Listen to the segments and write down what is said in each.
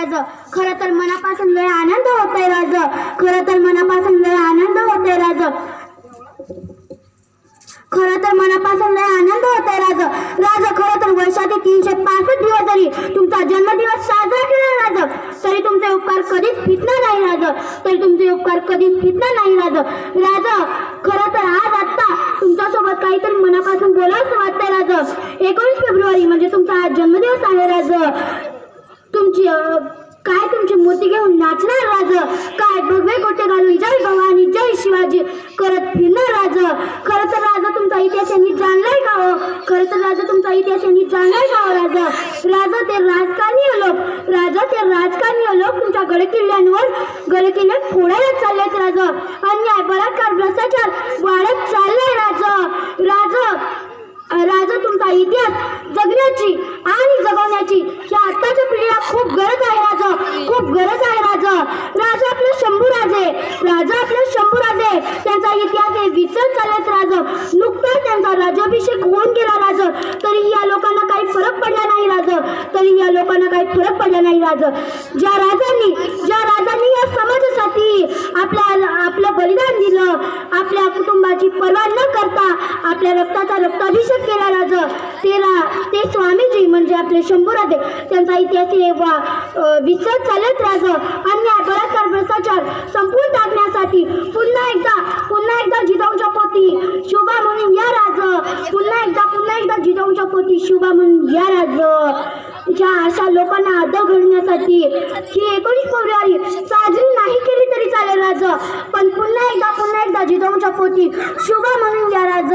राज. खर तर मनापासून लय आनंद होतोय राज. खर तर मनापासून लय आनंद होतोय राज. खर तर मनापासून लय आनंद होतोय राज. राज खर तर वर्षाचे तीनशे पासष्ट दिवस जरी तुमचा जन्मदिवस साजरा केला राज तरी तुमचे उपकार कधीच फिटणार नाही राज. तरी तुमचे उपकार कधीच फिटणार नाही राज. राज खर तर आज आत्ता तुमच्यासोबत काहीतरी मनापासून बोलावंच वाटतंय राज. एकोणीस फेब्रुवारी म्हणजे तुमचा आज जन्मदिवस आहे राज. तुमची काय तुमची मूर्ती घेऊन नाचणार राज? काय भगवे गोटे घालून जय भवानी जय शिवाजी? करत फिरणार राज? खरं तर राजा तुमचा इतिहास यांनी जाणलाय का हो? खरं तर राजा तुमचा इतिहास यांनी जाणलाय का हो राजा? राजा ते राजकारणी हो लोक. राजा ते राजकारणी हो लोक तुमच्या गड किल्ल्यांवर गड किल्ले फोडायला चाललेत राजा. अन्याय बलात्कार भ्रष्टाचार वाढत चाललाय राजा. राजा राजा तुमचा इतिहास जगण्याची आणि जगवण्याची या आत्ताच्या पिढीला खूप गरज आहे राजा खूप गरज आहे राजा राजा आपले शंभू राजे राजा आपले त्यांचा इतिहास हे विसरत चालत राजा नुकताच त्यांचा राज्याभिषेक होऊन गेला राज तरी या लोकांना काही फरक पडला नाही राज तरी या लोकांना काही फरक पडला नाही राजा ज्या राजांनी ज्या राजांनी या समाजासाठी आपल्या आपलं बलिदान दिलं आपल्या कुटुंबाची पर्वा न करता आपल्या रक्ताचा रक्ताभिषेक केला राजा तेरा ते स्वामीजी म्हणजे आपले शंभूराजे त्यांचा इतिहास हे वा अं, विसरत चालत राजा अन्याय बलात्कार भ्रष्टाचार संपूर्ण टाकण्यासाठी पुन्हा एकदा पुन्हा एकदा जिजाऊच्या पोटी शोभा म्हणून या राज पुन्हा एकदा पुन्हा एकदा पोटी शोभा म्हणून या राज ज्या अशा लोकांना आदर घडण्यासाठी ही एकोणीस फेब्रुवारी साजरी नाही केली तरी चालेल राज. पण पुन्हा एकदा पुन्हा एकदा जिजाऊच्या पोटी शुभा म्हणून या राज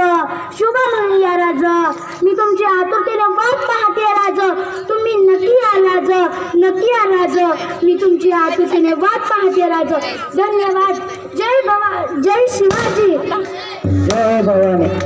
शुभा म्हणून या राज मी तुमची आतुरतेने वाट पाहते राज. तुम्ही नक्की या राज नक्की या राज. मी तुमची आतुरतेने वाट पाहते राज. धन्यवाद. जय भवा जय शिवाजी. जय भवानी.